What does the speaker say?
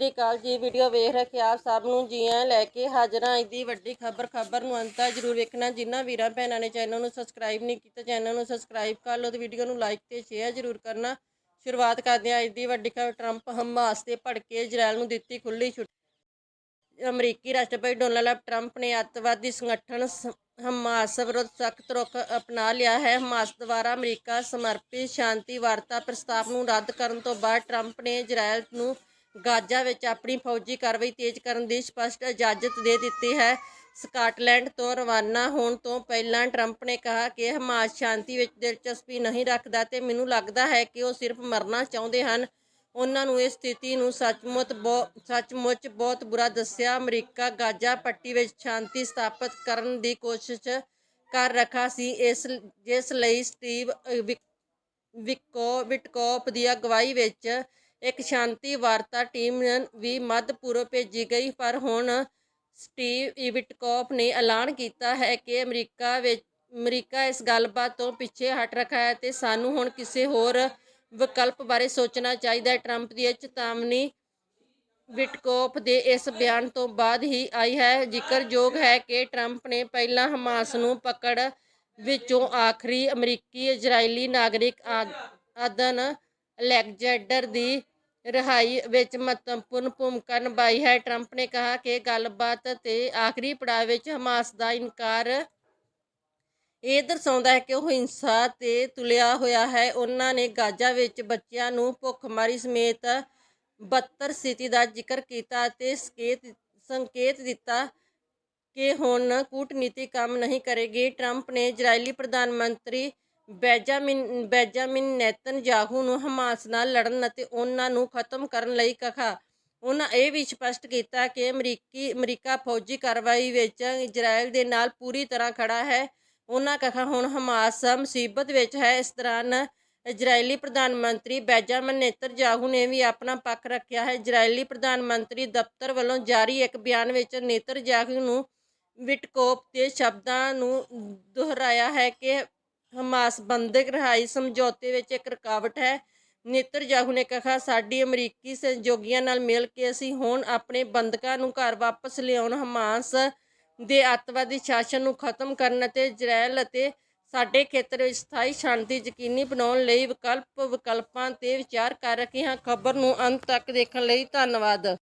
ਸ੍ਰੀ ਅਕਾਲ ਜੀ। ਵੀਡੀਓ ਵੇਖ ਰਹੇ ਆਪ ਸਭ ਨੂੰ ਜੀ ਆਇਆਂ ਲੈ ਕੇ ਹਾਜ਼ਰਾਂ ਅੱਜ ਦੀ ਵੱਡੀ ਖਬਰ ਖਬਰ ਨੂੰ ਅੰਤ ਤੱਕ ਜਰੂਰ ਵੇਖਣਾ। ਜਿਨ੍ਹਾਂ ਵੀਰਾਂ ਭੈਣਾਂ ਨੇ ਚੈਨਲ ਨੂੰ ਸਬਸਕ੍ਰਾਈਬ ਨਹੀਂ ਕੀਤਾ, ਚੈਨਲ ਨੂੰ ਸਬਸਕ੍ਰਾਈਬ ਕਰ ਲਓ ਤੇ ਵੀਡੀਓ ਨੂੰ ਲਾਈਕ ਤੇ ਸ਼ੇਅਰ ਜਰੂਰ ਕਰਨਾ। ਸ਼ੁਰੂਆਤ ਕਰਦੇ ਹਾਂ। ਅੱਜ ਦੀ ਵੱਡੀ ਖਬਰ, ਟਰੰਪ ਹਮਾਸ ਤੇ ਭੜਕੇ ਇਜ਼ਰਾਈਲ ਨੂੰ ਦਿੱਤੀ ਖੁੱਲੀ ਛੁੱਟੀ। ਅਮਰੀਕੀ ਰਾਸ਼ਟਰਪਤੀ ਡੋਨਾਲਡ ਟਰੰਪ ਨੇ ਅੱਤਵਾਦੀ ਸੰਗਠਨ ਹਮਾਸ ਵਿਰੁੱਧ ਸਖਤ ਰੁਖ ਅਪਣਾ ਲਿਆ ਹੈ। ਹਮਾਸ ਦੁਆਰਾ ਅਮਰੀਕਾ ਸਮਰਪਿਤ ਸ਼ਾਂਤੀ ਵਾਰਤਾ ਪ੍ਰਸਤਾਵ ਨੂੰ ਰੱਦ ਕਰਨ ਤੋਂ ਬਾਅਦ ਟਰੰਪ ਨੇ ਇਜ਼ਰਾਈਲ ਨੂੰ ਗਾਜ਼ਾ ਵਿੱਚ ਆਪਣੀ ਫੌਜੀ ਕਾਰਵਾਈ ਤੇਜ਼ ਕਰਨ ਦੀ ਸਪਸ਼ਟ ਇਜਾਜ਼ਤ ਦੇ ਦਿੱਤੀ ਹੈ। ਸਕਾਟਲੈਂਡ ਤੋਂ ਰਵਾਨਾ ਹੋਣ ਤੋਂ ਪਹਿਲਾਂ ਟਰੰਪ ਨੇ ਕਿਹਾ ਕਿ ਹਮਾਸ ਸ਼ਾਂਤੀ ਵਿੱਚ ਦਿਲਚਸਪੀ ਨਹੀਂ ਰੱਖਦਾ ਤੇ ਮੈਨੂੰ ਲੱਗਦਾ ਹੈ ਕਿ ਉਹ ਸਿਰਫ ਮਰਨਾ ਚਾਹੁੰਦੇ ਹਨ। ਉਹਨਾਂ ਨੂੰ ਇਸ ਸਥਿਤੀ ਨੂੰ ਸੱਚਮੁੱਚ ਸੱਚਮੁੱਚ ਬਹੁਤ ਬੁਰਾ ਦੱਸਿਆ। ਅਮਰੀਕਾ ਗਾਜ਼ਾ ਪੱਟੀ ਵਿੱਚ ਸ਼ਾਂਤੀ ਸਥਾਪਿਤ ਕਰਨ ਦੀ ਕੋਸ਼ਿਸ਼ ਕਰ ਰੱਖਾ ਸੀ। ਇਸ, ਜਿਸ ਲਈ ਸਟੀਵ ਵਿਕੋ ਵਿਟਕੋਪ ਦੀ ਅਗਵਾਈ ਵਿੱਚ ਇੱਕ ਸ਼ਾਂਤੀ ਵਾਰਤਾ ਟੀਮ ਵੀ ਮੱਧ ਪੂਰਬ ਭੇਜੀ ਗਈ, ਪਰ ਹੁਣ ਸਟੀਵ ਇਵਿਟਕੋਪ ਨੇ ਐਲਾਨ ਕੀਤਾ ਹੈ ਕਿ ਅਮਰੀਕਾ ਵਿੱਚ, ਅਮਰੀਕਾ ਇਸ ਗੱਲਬਾਤ ਤੋਂ ਪਿੱਛੇ ਹਟ ਰੱਖਾ ਹੈ ਤੇ ਸਾਨੂੰ ਹੁਣ ਕਿਸੇ ਹੋਰ ਵਿਕਲਪ ਬਾਰੇ ਸੋਚਣਾ ਚਾਹੀਦਾ ਹੈ। ਟਰੰਪ ਦੀ ਚੇਤਾਵਨੀ ਵਿਟਕੋਪ ਦੇ ਇਸ ਬਿਆਨ ਤੋਂ ਬਾਅਦ ਹੀ ਆਈ ਹੈ। ਜ਼ਿਕਰਯੋਗ ਹੈ ਕਿ ਟਰੰਪ ਨੇ ਪਹਿਲਾਂ ਹਮਾਸ ਨੂੰ ਪਕੜ ਵਿੱਚੋਂ ਆਖਰੀ ਅਮਰੀਕੀ ਇਜ਼ਰਾਈਲੀ ਨਾਗਰਿਕ ਆਦ- ਆਦਨ ਅਲੈਗਜ਼ੈਂਡਰ ਦੀ ਰਿਹਾਈ ਵਿੱਚ ਮਹੱਤਵਪੂਰਨ ਭੂਮਿਕਾ ਨਿਭਾਈ ਹੈ। ਟਰੰਪ ਨੇ ਕਿਹਾ ਕਿ ਗੱਲਬਾਤ ਤੇ ਆਖਰੀ ਪੜਾਅ ਵਿੱਚ ਹਮਾਸ ਦਾ ਇਨਕਾਰ ਇਹ ਦਰਸਾਉਂਦਾ ਹੈ ਕਿ ਉਹ ਹਿੰਸਾ ਤੇ ਤੁਲਿਆ ਹੋਇਆ ਹੈ। ਉਹਨਾਂ ਨੇ ਗਾਜ਼ਾ ਵਿੱਚ ਬੱਚਿਆਂ ਨੂੰ ਭੁੱਖਮਰੀ ਸਮੇਤ ਬੱਤਰ ਸਥਿਤੀ ਦਾ ਜ਼ਿਕਰ ਕੀਤਾ ਅਤੇ ਸੰਕੇਤ ਸੰਕੇਤ ਦਿੱਤਾ ਕਿ ਹੁਣ ਕੂਟਨੀਤੀ ਕੰਮ ਨਹੀਂ ਕਰੇਗੀ। ਟਰੰਪ ਨੇ ਇਜ਼ਰਾਈਲੀ ਪ੍ਰਧਾਨ ਮੰਤਰੀ ਬੈਜਾਮਿਨ ਬੈਜਾਮਿਨ ਨੇਤਨਯਾਹੂ ਨੂੰ ਹਮਾਸ ਨਾਲ ਲੜਨ ਅਤੇ ਉਹਨਾਂ ਨੂੰ ਖਤਮ ਕਰਨ ਲਈ ਕਿਹਾ। ਉਹਨਾਂ ਇਹ ਵੀ ਸਪਸ਼ਟ ਕੀਤਾ ਕਿ ਅਮਰੀਕੀ, ਅਮਰੀਕਾ ਫੌਜੀ ਕਾਰਵਾਈ ਵਿੱਚ ਇਜ਼ਰਾਈਲ ਦੇ ਨਾਲ ਪੂਰੀ ਤਰ੍ਹਾਂ ਖੜਾ ਹੈ। ਉਹਨਾਂ ਕਿਹਾ, ਹੁਣ ਹਮਾਸ ਮੁਸੀਬਤ ਵਿੱਚ ਹੈ। ਇਸ ਦੌਰਾਨ ਇਜ਼ਰਾਈਲੀ ਪ੍ਰਧਾਨ ਮੰਤਰੀ ਬੈਜਾਮਿਨ ਨੇਤਨਯਾਹੂ ਨੇ ਵੀ ਆਪਣਾ ਪੱਖ ਰੱਖਿਆ ਹੈ। ਇਜ਼ਰਾਈਲੀ ਪ੍ਰਧਾਨ ਮੰਤਰੀ ਦਫ਼ਤਰ ਵੱਲੋਂ ਜਾਰੀ ਇੱਕ ਬਿਆਨ ਵਿੱਚ ਨੇਤਨਯਾਹੂ ਨੂੰ ਵਿਟਕੋਪ ਦੇ ਸ਼ਬਦਾਂ ਨੂੰ ਦੁਹਰਾਇਆ ਹੈ ਕਿ ਹਮਾਸ ਬੰਦਕ ਰਿਹਾਈ ਸਮਝੌਤੇ ਵਿੱਚ ਇੱਕ ਰੁਕਾਵਟ ਹੈ। ਨੇਤਨਯਾਹੂ ਨੇ ਕਿਹਾ, ਸਾਡੀ ਅਮਰੀਕੀ ਸਹਿਯੋਗੀਆਂ ਨਾਲ ਮਿਲ ਕੇ ਅਸੀਂ ਹੁਣ ਆਪਣੇ ਬੰਦਕਾਂ ਨੂੰ ਘਰ ਵਾਪਸ ਲਿਆਉਣ, ਹਮਾਸ ਦੇ ਅੱਤਵਾਦੀ ਸ਼ਾਸਨ ਨੂੰ ਖਤਮ ਕਰਨ ਅਤੇ ਇਜ਼ਰਾਈਲ ਅਤੇ ਸਾਡੇ ਖੇਤਰ ਵਿੱਚ ਸਥਾਈ ਸ਼ਾਂਤੀ, ਯਕੀਨੀ ਬਣਾਉਣ ਲਈ ਵਿਕਲਪ ਵਿਕਲਪਾਂ ਤੇ ਵਿਚਾਰ ਕਰ ਰਹੇ ਹਾਂ। ਖਬਰ ਨੂੰ ਅੰਤ ਤੱਕ ਦੇਖਣ ਲਈ ਧੰਨਵਾਦ।